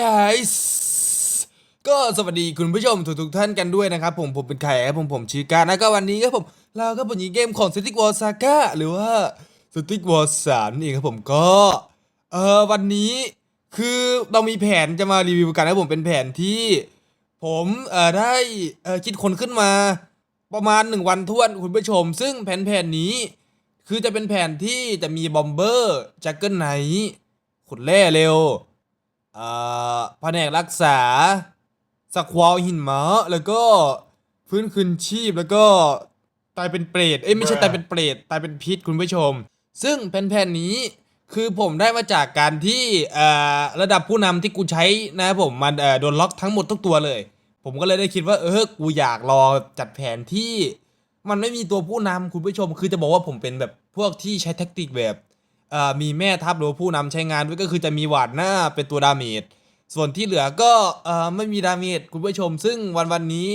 guys ก็สวัสดีคุณผู้ชมทุกทุกๆท่านกันด้วยนะครับ ผมผมเป็นไข่ครับผมผมชื่อการแล้วก็วันนี้ครับผม เราก็เป็นเกมของ Stick War Saga หรือว่า Stick War 3นี่เองครับผมก็เออวันนี้คือเรามีแผนจะมารีวิวกันนะผมเป็นแผนที่ ผมเอ่อได้เอ่อคิดคนขึ้นมาประมาณหนึ่งวันท้วนคุณผู้ชม ซึ่งแผนแผนนี้ คือจะเป็นแผนที่จะมีบอมเบอร์แจ็คเกิลไนท์ขุดแร่เร็ว อ่อแผนกรักษาสควอลหินหมาแล้วก็ฟื้นคืนชีพแล้วก็ตายเป็นเปรตเอ้ยไม่ใช่ตายเป็นเปรตตายเป็นพิษคุณผู้ชม ซึ่งแผนๆนี้คือผมได้มาจากการที่ระดับผู้นำที่กูใช้นะผมมันโดนล็อกทั้งหมดทุกตัวเลย ผมก็เลยได้คิดว่าเออกูอยากรอจัดแผนที่ มันไม่มีตัวผู้นำคุณผู้ชม คือจะบอกว่าผมเป็นแบบพวกที่ใช้แท็กติกแบบ มีแม่ทัพหรือผู้นำใช้งานด้วยก็คือจะมีหวาดหน้าเป็นตัวดาเมจส่วนที่เหลือก็ไม่มีดาเมจคุณผู้ชม ซึ่งวันวันนี้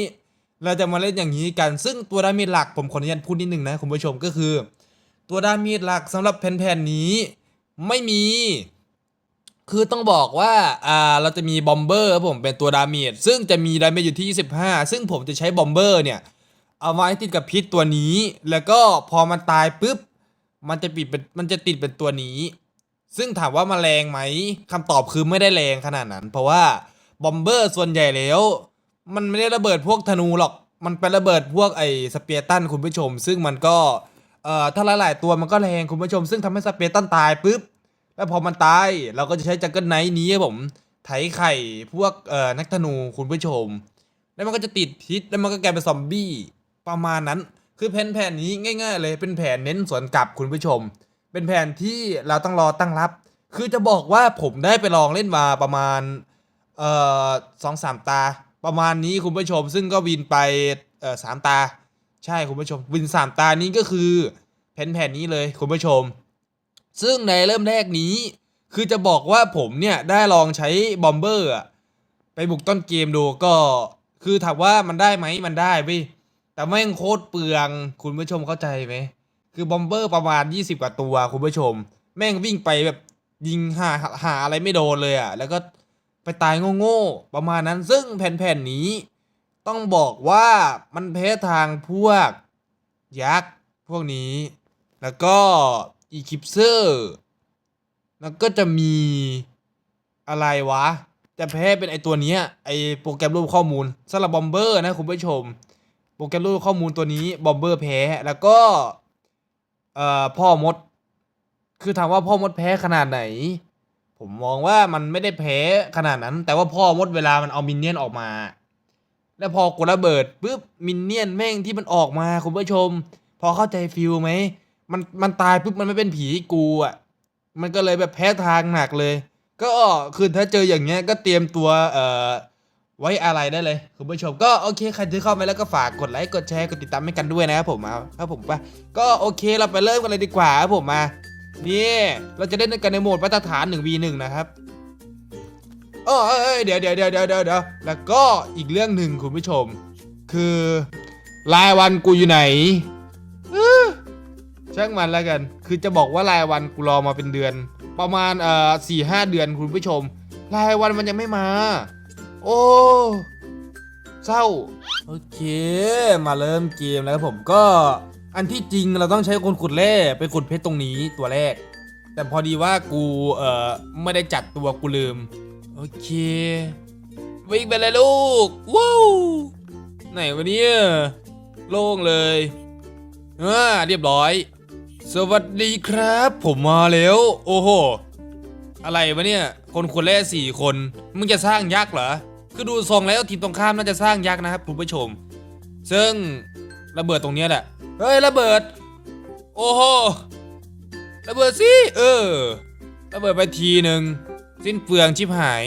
เราจะมาเล่นอย่างนี้กัน ซึ่งตัวดาเมจหลักผมขออนุญาตพูดนิดนึงนะคุณผู้ชมก็คือ ตัวดาเมจหลักสำหรับแผ่นๆนี้ไม่มี คือต้องบอกว่าอ่าเราจะมีบอมเบอร์ครับผมเป็นตัวดาเมจซึ่งจะมีดาเมจอยู่ที่25ซึ่งผมจะใช้บอมเบอร์เนี่ยเอาไว้ติดกับพิษตัวนี้ แล้วก็พอมันตายปุ๊บ มันจะปิดเป็นมันจะติดเป็นตัวนี้ ซึ่งถามว่ามาแรงไหมคำตอบคือไม่ได้แรงขนาดนั้น เพราะว่าบอมเบอร์ส่วนใหญ่แล้ว มันไม่ได้ระเบิดพวกธนูหรอก มันเป็นระเบิดพวกไอ้สเปียร์ตันคุณผู้ชม ซึ่งมันก็เอ่อถ้าหลายๆตัวมันก็แรงคุณผู้ชม ซึ่งทำให้สเปียร์ตันตายปุ๊บแล้วพอมันตายเราก็จะใช้จักเกิลไนท์นี้ครับผมไถไข่พวกเอ่อนักธนูคุณผู้ชม แล้วมันก็จะติดพิษแล้วมันก็กลายเป็นซอมบี้ประมาณนั้น คือแผนแผนนี้ง่าย ๆ เลยเป็นแผนเน้นสวนกลับคุณผู้ชม เป็นแผนที่เราต้องรอตั้งรับ คือจะบอกว่าผมได้ไปลองเล่นมาประมาณเอ่อสองสามตา ประมาณนี้คุณผู้ชม ซึ่งก็วินไปเอ่อสามตา ใช่คุณผู้ชม วินสามตานี้ก็คือแผนแผนนี้เลยคุณผู้ชม ซึ่งในเริ่มแรกนี้ คือจะบอกว่าผมเนี่ยได้ลองใช้บอมเบอร์ไปบุกต้นเกมดูก็ คือถามว่ามันได้ไหมมันได้เว้ย แต่แม่งโคตรเปลือง คุณผู้ชมเข้าใจไหม คือบอมเบอร์ประมาณ 20 กว่าตัวคุณผู้ชม แม่งวิ่งไปแบบยิงหาหาอะไรไม่โดนเลยอะ่ะ แล้วก็ไปตายโง่ๆประมาณนั้นซึ่งแผ่นๆนี้ ต้องบอกว่ามันแพ้ทางพวก ยักษ์พวกนี้ แล้วก็อีคิปเซอร์ แล้วก็จะมีอะไรวะ จะแพ้เป็นไอตัวนี้ไอโปรแกรมรูปข้อมูลสำหรับบอมเบอร์นะคุณผู้ชม โปรแกรมรูข้อมูลตัวนี้บอมเบอร์แพ้แล้วก็เอ่อพ่อมด คือถามว่าพ่อมดแพ้ขนาดไหน ผมมองว่ามันไม่ได้แพ้ขนาดนั้น แต่ว่าพ่อมดเวลามันเอามินเนี่ยนออกมา แล้วพอกดระเบิดปุ๊บมินเนี่ยนแม่งที่มันออกมาคุณผู้ชม พอเข้าใจฟิลไหมมันมันตายปุ๊บมันไม่เป็นผีกูอะมันก็เลยแบบแพ้ทางหนักเลย ก็คือถ้าเจออย่างเงี้ยก็เตรียมตัวเอ่อ ไว้อะไรได้เลยคุณผู้ชมก็โอเคใครที่เข้ามาแล้วก็ฝากกดไลค์กดแชร์กดติดตามให้กันด้วยนะครับผมเอาครับผมไปก็โอเคเราไปเริ่มกันเลยดีกว่าครับผมมานี่เราจะเล่นกันในโหมดมาตรฐาน 1v1 นะครับเออเอยเอยเดี๋ยวเดี๋ยวเดี๋ยวเดี๋ยวเดี๋ยวเดี๋ยวแล้วก็อีกเรื่องหนึ่งคุณผู้ชม คือรายวันกูอยู่ไหนช่างมันแล้วกัน คือจะบอกว่ารายวันกูรอมาเป็นเดือน ประมาณเอ่อสี่ห้าเดือนคุณผู้ชม รายวันมันยังไม่มา โอ้เศร้า โอเค มาเริ่มเกมแล้วครับผมก็อันที่จริงเราต้องใช้คนขุดแร่ไปขุดเพชรตรงนี้ตัวแรก แต่พอดีว่ากูเอ่อไม่ได้จัดตัวกูลืม โอเค วิ่งไปเลยลูกว้าวไหนวะเนี่ยโล่งเลยอ่าเรียบร้อย สวัสดีครับ ผมมาแล้ว โอ้โห อะไรวะเนี่ย คนคนแรกสี่คน มึงจะสร้างยักษ์เหรอ คือดูทรงแล้วทีมตรงข้ามน่าจะสร้างยักษ์นะครับคุณผู้ชม ซึ่งระเบิดตรงนี้แหละ เฮ้ยระเบิด โอ้โห ระเบิดสิ เออ ระเบิดไปทีหนึ่งสิ้นเปลืองชิบหาย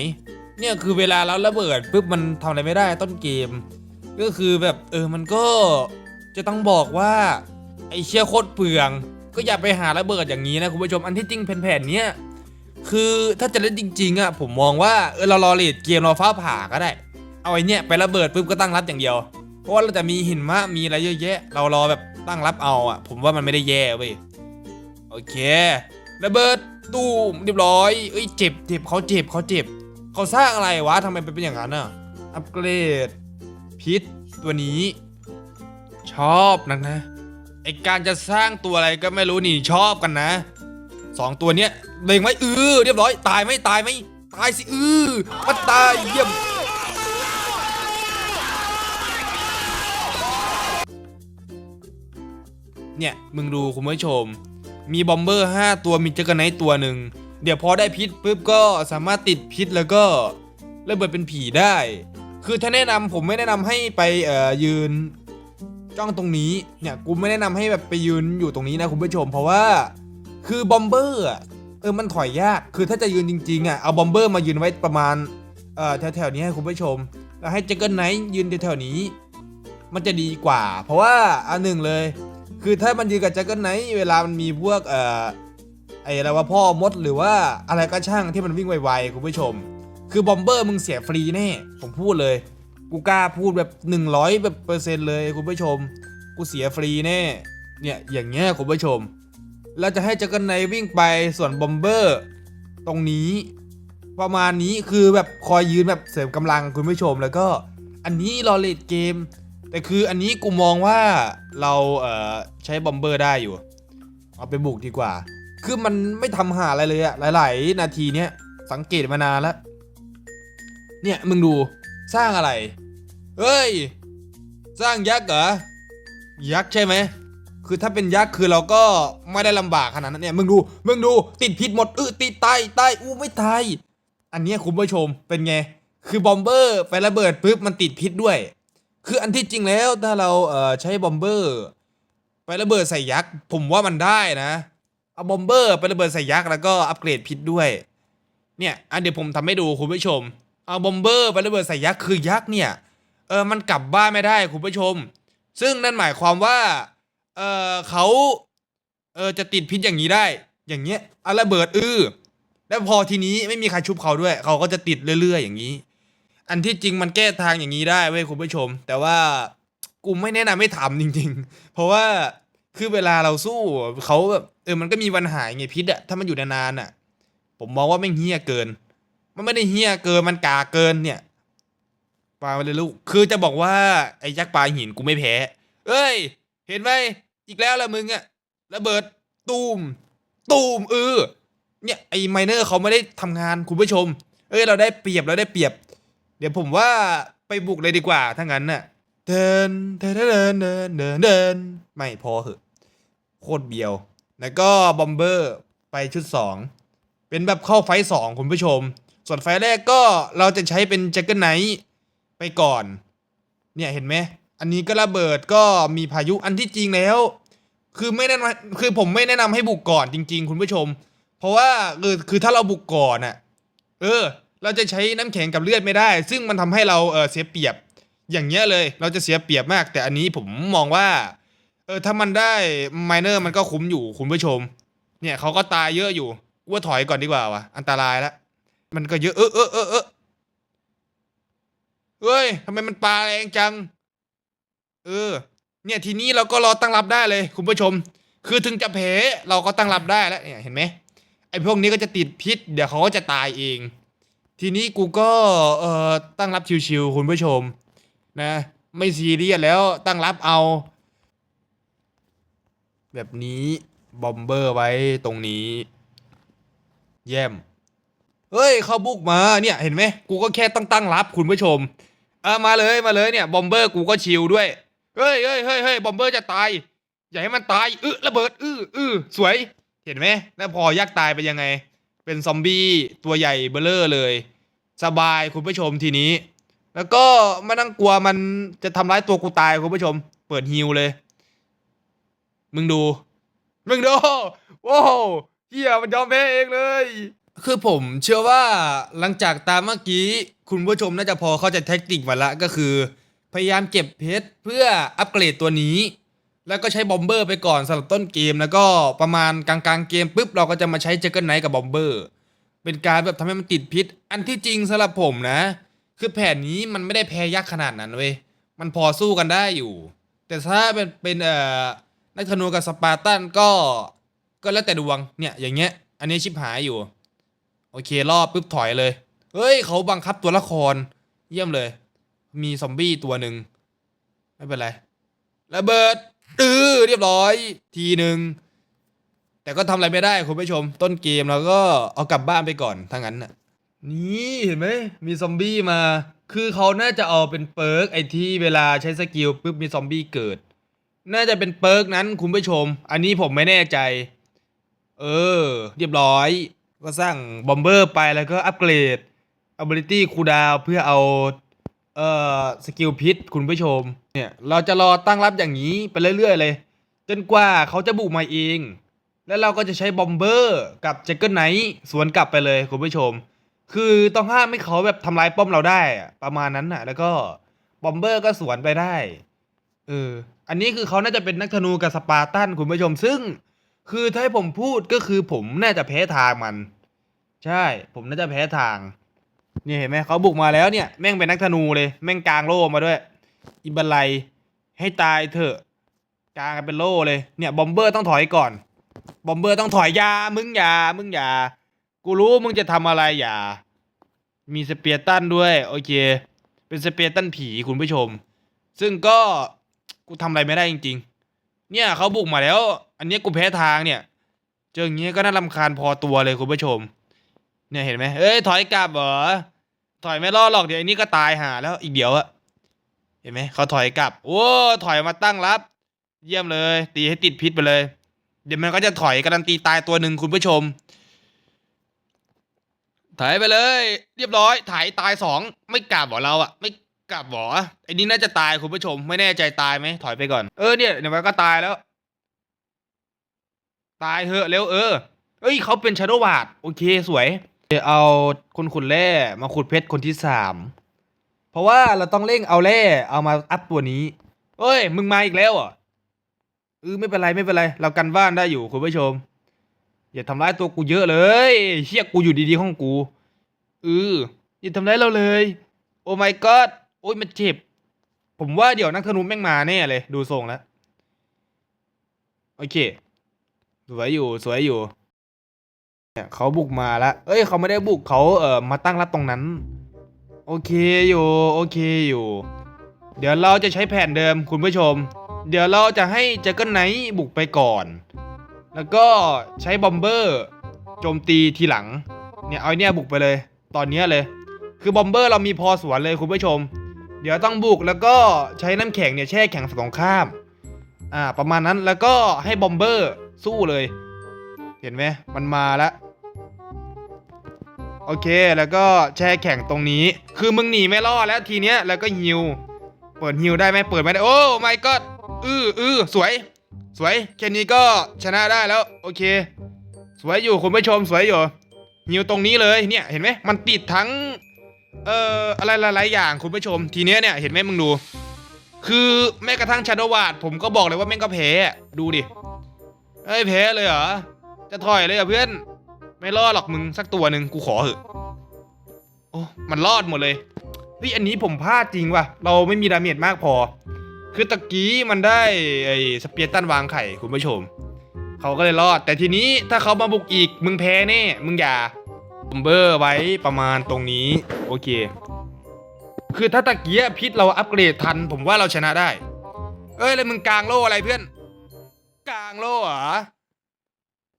เนี่ยคือเวลาเราระเบิดปุ๊บมันทำอะไรไม่ได้ต้นเกม ก็คือแบบเออมันก็จะต้องบอกว่า ไอเชี่ยโคตรเปลือง ก็อย่าไปหาระเบิดอย่างนี้นะคุณผู้ชมอันที่จริงแผ่นๆเนี้ย คือถ้าจะเล่นจริงๆอะผมมองว่าเออเรารอเลดเกมรอฟ้าผ่าก็ได้ เอาไอเนี้ยไประเบิดปุ๊บก็ตั้งรับอย่างเดียว เพราะว่าเราจะมีหินมะมีอะไรเยอะแยะ เรารอแบบตั้งรับเอาอะ ผมว่ามันไม่ได้แย่เว้ยโอเค ระเบิดตูมเรียบร้อยเอ้ยเจ็บเจ็บเขาเจ็บเขาเจ็บเขาสร้างอะไรวะทำไมเป็นอย่างนั้นอะอัปเกรดพิษตัวนี้ ชอบนักนะไอการจะสร้างตัวอะไรก็ไม่รู้นี่ชอบกันนะ สองตัวเนี้ยเล็งไว้เออเรียบร้อยตายไหมตายไหมตายสิเออมันตายเยี่ยมเนี่ยมึงดูคุณผู้ชม มีบอมเบอร์5ตัวมีเจอกันไนตัวหนึ่งเดี๋ยวพอได้พิษปุ๊บก็สามารถติดพิษแล้วก็ระเบิดเป็นผีได้ คือถ้าแนะนำผมไม่แนะนำให้ไปเอ่อยืนจ้องตรงนี้เนี่ยกูไม่แนะนำให้แบบไปยืนอยู่ตรงนี้นะคุณผู้ชม เพราะว่า คือบอมเบอร์เออมันถอยยาก คือถ้าจะยืนจริงๆอะเอาบอมเบอร์มายืนไว้ประมาณเอ่อแถวๆนี้ให้คุณผู้ชม แล้วให้เจอกันไนท์ยืนแถวๆนี้ มันจะดีกว่า เพราะว่าอันหนึ่งเลย คือถ้ามันยืนกับแจ็คเกิลไนท์เวลามันมีพวกเอ่อไออะไรว่าพ่อมดหรือว่าอะไรก็ช่างที่มันวิ่งไวๆคุณผู้ชม คือบอมเบอร์มึงเสียฟรีแน่ผมพูดเลย กูกล้าพูดแบบ 100แบบเปอร์เซ็นต์เลยคุณผู้ชม กูเสียฟรีแน่เนี่ยอย่างเงี้ยคุณผู้ชม แล้วจะให้แจ็คเกิลไนวิ่งไปส่วนบอมเบอร์ ตรงนี้ ประมาณนี้คือแบบคอยยืนแบบเสริมกำลังคุณผู้ชมแล้วก็ อันนี้รอเลดเกม แต่คืออันนี้กูมองว่าเราเอ่อใช้บอมเบอร์ได้อยู่ เอาไปบุกดีกว่า คือมันไม่ทำหาอะไรเลยอะหลาย ๆ นาทีเนี้ยสังเกตมานานแล้ว เนี่ยมึงดูสร้างอะไร เฮ้ย สร้างยักษ์เหรอ ยักษ์ใช่ไหม คือถ้าเป็นยักษ์คือเราก็ไม่ได้ลำบากขนาดนั้นเนี่ยมึงดูมึงดูติดพิษหมดเออติดตายตายอู้ไม่ตายอันนี้คุณผู้ชมเป็นไง คือบอมเบอร์ไประเบิดปุ๊บมันติดพิษด้วย คืออันที่จริงแล้วถ้าเราเอ่อใช้บอมเบอร์ไประเบิดใส่ยักษ์ผมว่ามันได้นะเอาบอมเบอร์ไประเบิดใส่ยักษ์แล้วก็อัปเกรดพิษด้วยเนี่ยอันเดี๋ยวผมทำให้ดูคุณผู้ชมเอาบอมเบอร์ไประเบิดใส่ยักษ์คือยักษ์เนี่ยเออมันกลับบ้านไม่ได้คุณผู้ชม ซึ่งนั่นหมายความว่า เออเขาเออจะติดพิษอย่างนี้ได้ อย่างเงี้ยอาระเบิดอื้อแล้วพอทีนี้ไม่มีใครชุบเขาด้วย เขาก็จะติดเรื่อย ๆ อย่างนี้ อันที่จริงมันแก้ทางอย่างนี้ได้เว้ยคุณผู้ชม แต่ว่ากูไม่แนะนำให้ทำจริง ๆ เพราะว่าคือเวลาเราสู้เขาแบบเออมันก็มีวันหายไงพิษอะถ้ามันอยู่นานๆอะผมมองว่าไม่เฮี้ยเกิน มันไม่ได้เฮี้ยเกินมันกาเกินเนี่ยปลาไปเลยลูกคือจะบอกว่าไอ้ยักษ์ปลาหินกูไม่แพ้ เอ้ย เห็นไหม อีกแล้วละมึงอะระเบิดตูมตูมเออเนี่ยไอ้ไมเนอร์เขาไม่ได้ทำงานคุณผู้ชม เอ้ยเราได้เปรียบเราได้เปรียบ เดี๋ยวผมว่าไปบุกเลยดีกว่าถ้างั้นน่ะเดินเดินเดินเดินเดินเดินไม่พอเหอะโคตรเบียว แล้วก็บอมเบอร์ไปชุด 2 เป็นแบบเข้าไฟสองคุณผู้ชม ส่วนไฟแรกก็เราจะใช้เป็นแจ็คเกิลไนท์ไปก่อน เนี่ยเห็นไหม อันนี้ก็ระเบิดก็มีพายุอันที่จริงแล้ว คือไม่แนะนำคือผมไม่แนะนำให้บุกก่อนจริง ๆ คุณผู้ชม เพราะว่าคือคือถ้าเราบุกก่อนน่ะ เออ เราจะใช้น้ำแข็งกับเลือดไม่ได้ ซึ่งมันทำให้เราเออเสียเปรียบ อย่างเงี้ยเลย เราจะเสียเปรียบมาก แต่อันนี้ผมมองว่า เออถ้ามันได้ไมเนอร์มันก็คุ้มอยู่คุณผู้ชม เนี่ยเขาก็ตายเยอะอยู่ว่าถอยก่อนดีกว่าวะอันตรายแล้วมันก็เยอะเออเออเออเออเฮ้ยทำไมมันปลาแรงจัง เออ เนี่ยทีนี้เราก็รอตั้งรับได้เลย คุณผู้ชม คือถึงจะแพ้เราก็ตั้งรับได้แล้วเนี่ยเห็นไหมไอ้พวกนี้ก็จะติดพิษ เดี๋ยวเขาก็จะตายเอง ทีนี้กูก็เอ่อตั้งรับชิวๆคุณผู้ชม นะ ไม่ซีเรียสแล้วตั้งรับเอา แบบนี้บอมเบอร์ไว้ตรงนี้ เยี่ยมเฮ้ยเขาบุกมาเนี่ยเห็นไหมกูก็แค่ตั้งตั้งรับคุณผู้ชมเออมาเลยมาเลยเนี่ยบอมเบอร์กูก็ชิลด้วย เฮ้ยเฮ้ยเฮ้ยเฮ้ยบอมเบอร์จะตาย อย่าให้มันตายอื้อระเบิดอื้ออื้อสวย เห็นไหมแล้วพอยักษ์ตายไปยังไง เป็นซอมบี้ตัวใหญ่เบลเลอร์เลย สบายคุณผู้ชมทีนี้ แล้วก็ไม่ต้องกลัวมันจะทำร้ายตัวกูตายคุณผู้ชม เปิดฮิวเลย มึงดู มึงดูโว้าวเฮียมันยอมแพ้เองเลย คือผมเชื่อว่าหลังจากตามเมื่อกี้ คุณผู้ชมน่าจะพอเข้าใจแท็กติกมาละก็คือ พยายามเก็บเพชรเพื่ออัปเกรดตัวนี้ แล้วก็ใช้บอมเบอร์ไปก่อนสำหรับต้นเกม แล้วก็ประมาณกลางๆเกมปุ๊บเราก็จะมาใช้เจเกิลไนท์กับบอมเบอร์เป็นการแบบทำให้มันติดพิษ อันที่จริงสำหรับผมนะ คือแผนนี้มันไม่ได้แพ้ยากขนาดนั้นเว้ยมันพอสู้กันได้อยู่ แต่ถ้าเป็นเป็นเอ่อนักธนูกับสปาร์ตันก็ก็แล้วแต่ดวงเนี่ยอย่างเงี้ย อันนี้ชิบหายอยู่ โอเครอบปุ๊บถอยเลย เฮ้ยเขาบังคับตัวละครเยี่ยมเลย มีซอมบี้ตัวหนึ่งไม่เป็นไรระเบิดอือเรียบร้อย ทีหนึ่งแต่ก็ทำอะไรไม่ได้คุณผู้ชม ต้นเกมเราก็เอากลับบ้านไปก่อนถ้างั้นน่ะนี่เห็นไหมมีซอมบี้มา คือเขาน่าจะเอาเป็นเปิร์กไอที่เวลาใช้สกิลปุ๊บมีซอมบี้เกิด น่าจะเป็นเปิร์กนั้นคุณผู้ชม อันนี้ผมไม่แน่ใจ เออ เรียบร้อย ก็สร้างบอมเบอร์ไปแล้วก็อัปเกรด ability คูดาวเพื่อเอา เอ่อสกิลพิษคุณผู้ชมเนี่ยเราจะรอตั้งรับอย่างนี้ไปเรื่อยๆเลย จนกว่าเขาจะบุกมาเอง แล้วเราก็จะใช้บอมเบอร์กับแจ็คเกิลไนท์สวนกลับไปเลยคุณผู้ชม คือต้องห้ามให้เขาแบบทำลายป้อมเราได้อะประมาณนั้นน่ะ แล้วก็บอมเบอร์ก็สวนไปได้เอออันนี้คือเขาน่าจะเป็นนักธนูกับสปาร์ตันคุณผู้ชมซึ่ง คือถ้าให้ผมพูดก็คือผมน่าจะแพ้ทางมัน ใช่ ผมน่าจะแพ้ทาง นี่เห็นไหมเขาบุกมาแล้วเนี่ยแม่งเป็นนักธนูเลยแม่งกลางโล่มาด้วย อิบันไลให้ตายเถอะกลางกันเป็นโล่เลยเนี่ยบอมเบอร์ต้องถอยก่อน บอมเบอร์ต้องถอยอยามึงอย่ามึงอย่ากูรู้มึงจะทำอะไรอย่า มีสเปียร์ตันด้วยโอเค เป็นสเปียร์ตันผีคุณผู้ชม ซึ่งก็กูทำอะไรไม่ได้จริง ๆ เนี่ยเขาบุกมาแล้ว อันนี้กูแพ้ทางเนี่ย เจออย่างเงี้ก็น่ารำคาญพอตัวเลยคุณผู้ชม เนี่ยเห็นไหมเอ้ยถอยกลับเหรอ ถอยไม่รอดหรอกเดี๋ยวไอ้นี่ก็ตายหาแล้วอีกเดี๋ยวอะเห็นไหมเขาถอยกลับ โอ้ถอยมาตั้งรับ เยี่ยมเลย ตีให้ติดพิษไปเลย เดี๋ยวมันก็จะถอยการันตีตายตัวหนึ่งคุณผู้ชมถ่ายไปเลย เรียบร้อยถ่ายตายสองไม่กลับเหรอเราอะไม่กลับเหรอไอ้นี่น่าจะตายคุณผู้ชม ไม่แน่ใจตายไหมถอยไปก่อนเออเนี่ยเดี๋ยวมันก็ตายแล้ว ตายเถอะเร็วเออเอ้ยเขาเป็นชาโดวาดโอเคสวย เดี๋ยวเอาคนขุดแร่มาขุดเพชรคนที่สามเพราะว่าเราต้องเร่งเอาแร่เอามาอัพตัวนี้เอ้ย มึงมาอีกแล้วอะเออไม่เป็นไรไม่เป็นไร เรากันบ้านได้อยู่คุณผู้ชม อย่าทำร้ายตัวกูเยอะเลยเชี่ยกูอยู่ดีๆของกูเอออย่าทำร้ายเราเลย โอ้ my god โอ้ยมันเจ็บ ผมว่าเดี๋ยวนักธนูแม่งมาแน่เลย ดูทรงแล้ว โอเค สวยอยู่สวยอยู่ เนี่ยเขาบุกมาแล้วเอ้ยเขาไม่ได้บุกเขาเอ่อมาตั้งรับตรงนั้น โอเคอยู่โอเคอยู่ เดี๋ยวเราจะใช้แผนเดิมคุณผู้ชม เดี๋ยวเราจะให้แจ็คเกิลไนท์บุกไปก่อน แล้วก็ใช้บอมเบอร์โจมตีทีหลัง เนี่ยเอาไอเนี่ยบุกไปเลย ตอนนี้เลย คือบอมเบอร์เรามีพอสวนเลยคุณผู้ชม เดี๋ยวต้องบุกแล้วก็ใช้น้ำแข็งเนี่ยแช่แข็งฝั่งตรงข้าม อ่าประมาณนั้นแล้วก็ให้บอมเบอร์สู้เลย เห็นไหมมันมาแล้ว โอเค แล้วก็แช่แข็งตรงนี้ คือมึงหนีไม่รอดแล้วทีเนี้ย แล้วก็ฮิว เปิดฮิวได้ไหมเปิดไม่ได้ โอ้ไม่ก็อืออือสวย สวย แค่นี้ก็ชนะได้แล้ว โอเค สวยอยู่คุณผู้ชมสวยอยู่ฮิวตรงนี้เลย เนี่ย เห็นไหมมันติดทั้ง เอ่อ อะไรหลายๆอย่างคุณผู้ชม ทีเนี้ยเนี่ย เห็นไหมมึงดู คือแม้กระทั่งชาโดวาดผมก็บอกเลยว่าแม่งก็แพ้ ดูดิ เอ้ยแพ้เลยเหรอ จะถอยเลยเหรอเพื่อน ไม่รอดหรอกมึงสักตัวหนึ่งกูขอเหอะโอ้มันรอดหมดเลยเฮ้ยอันนี้ผมพลาดจริงว่ะ เราไม่มีดาเมจมากพอ คือตะกี้มันได้ไอ้สเปียร์ตันวางไข่คุณผู้ชม เขาก็เลยรอด แต่ทีนี้ถ้าเขามาบุกอีกมึงแพ้แน่ มึงอย่าบอมเบอร์ไว้ประมาณตรงนี้ โอเค คือถ้าตะกียพิษเราอัปเกรดทัน ผมว่าเราชนะได้ เอ้ยแล้วมึงกลางโล่อะไรเพื่อน กลางโล่เหรอ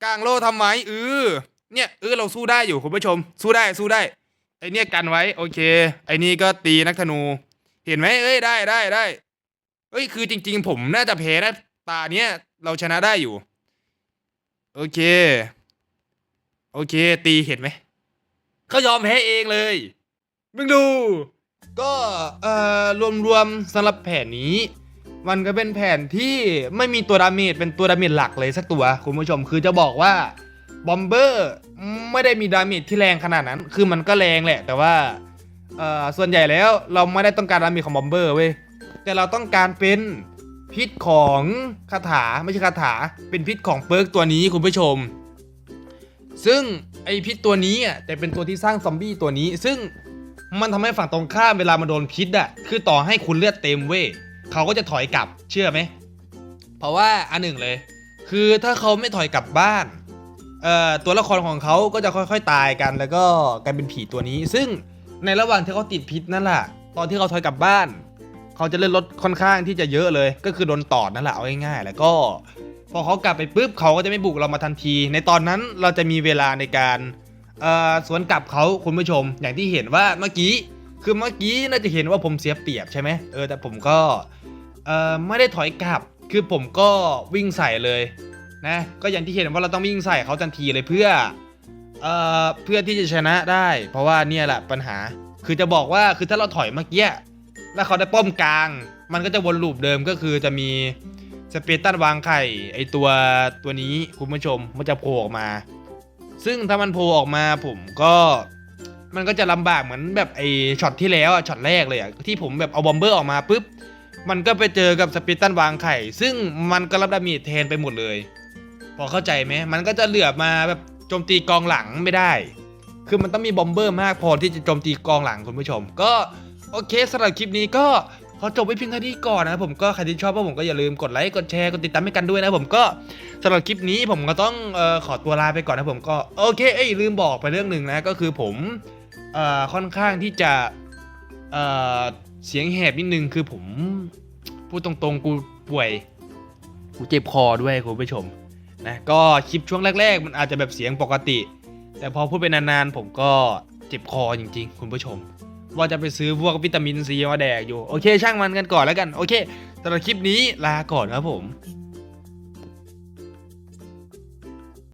กลางโล่ทำไมเออ เนี่ยเออเราสู้ได้อยู่คุณผู้ชม สู้ได้สู้ได้ ไอเนี่ยกันไว้ โอเค ไอนี่ก็ตีนักธนู เห็นไหมเอ้ยได้ได้ได้เอ้ยคือจริง ๆ ผมน่าจะแพ้นะตาเนี้ยเราชนะได้อยู่ โอเค โอเค ตีเห็นไหมเขายอมแพ้เองเลยมึงดู ก็เอ่อรวมๆสำหรับแผนนี้ มันก็เป็นแผนที่ไม่มีตัวดาเมจเป็นตัวดาเมจหลักเลยสักตัว คุณผู้ชมคือจะบอกว่า บอมเบอร์ไม่ได้มีดาเมจที่แรงขนาดนั้น คือมันก็แรงแหละ แต่ว่าเอ่อส่วนใหญ่แล้วเราไม่ได้ต้องการดาเมจของบอมเบอร์เว้ยแต่เราต้องการเป็นพิษของคาถาไม่ใช่คาถาเป็นพิษของเปิร์กตัวนี้คุณผู้ชม ซึ่งไอพิษตัวนี้อะแต่เป็นตัวที่สร้างซอมบี้ตัวนี้ ซึ่งมันทำให้ฝั่งตรงข้ามเวลามันโดนพิษอะคือต่อให้คุณเลือดเต็มเว้ยเขาก็จะถอยกลับเชื่อไหม เพราะว่าอันหนึ่งเลย คือถ้าเขาไม่ถอยกลับบ้าน ตัวละครของเขาก็จะค่อยๆตายกัน แล้วก็กลายเป็นผีตัวนี้ ซึ่งในระหว่างที่เขาติดพิษนั่นแหละตอนที่เขาถอยกลับบ้าน เขาจะเลื่อนรถค่อนข้างที่จะเยอะเลย ก็คือโดนตอดนั่นแหละเอาง่ายๆแล้วก็ พอเขากลับไปปุ๊บเขาก็จะไม่บุกเรามาทันที ในตอนนั้นเราจะมีเวลาในการสวนกลับเขาคุณผู้ชม อย่างที่เห็นว่าเมื่อกี้คือเมื่อกี้น่าจะเห็นว่าผมเสียเปรียบใช่ไหมเออแต่ผมก็ไม่ได้ถอยกลับ คือผมก็วิ่งใส่เลย นะก็อย่างที่เห็นว่าเราต้องวิ่งใส่เขาทันทีเลยเพื่อเอ่อเพื่อที่จะชนะได้ เพราะว่าเนี่ยแหละปัญหาคือจะบอกว่าคือถ้าเราถอยเมื่อกี้แล้วเขาได้ป้อมกลาง มันก็จะวนลูปเดิมก็คือจะมีสเปตันวางไข่ไอตัวตัวนี้คุณผู้ชมมันจะโผล่ออกมา ซึ่งถ้ามันโผล่ออกมาผมก็มันก็จะลำบากเหมือนแบบไอช็อตที่แล้วอะช็อตแรกเลยอะที่ผมแบบเอาบอมเบอร์ออกมาปุ๊บมันก็ไปเจอกับสเปตันวางไข่ ซึ่งมันก็รับดาเมจแทนไปหมดเลย พอเข้าใจไหมมันก็จะเหลือบมาแบบโจมตีกองหลังไม่ได้ คือมันต้องมีบอมเบอร์มากพอที่จะโจมตีกองหลังคุณผู้ชม ก็โอเคสำหรับคลิปนี้ก็ขอจบไว้เพียงเท่านี้ก่อนนะครับผมก็ใครที่ชอบก็ผมก็อย่าลืมกดไลค์กดแชร์กดติดตามให้กันด้วยนะผมก็สำหรับคลิปนี้ผมก็ต้องออขอตัวลาไปก่อนนะผมก็โอเคเอ้ยลืมบอกไปเรื่องหนึ่งนะก็คือผมออค่อนข้างที่จะเเสียงแหบนิดนึงคือผมพูดตรงๆกูป่วยกูเจ็บคอด้วยคุณผู้ชม นะก็คลิปช่วงแรก ๆ มันอาจจะแบบเสียงปกติ แต่พอพูดไปนานๆผมก็เจ็บคอจริง ๆ คุณผู้ชม ว่าจะไปซื้อพวกวิตามินซีมาแดกอยู่ โอเค ช่างมันกันก่อนแล้วกัน โอเคสำหรับคลิปนี้ลาก่อนครับผม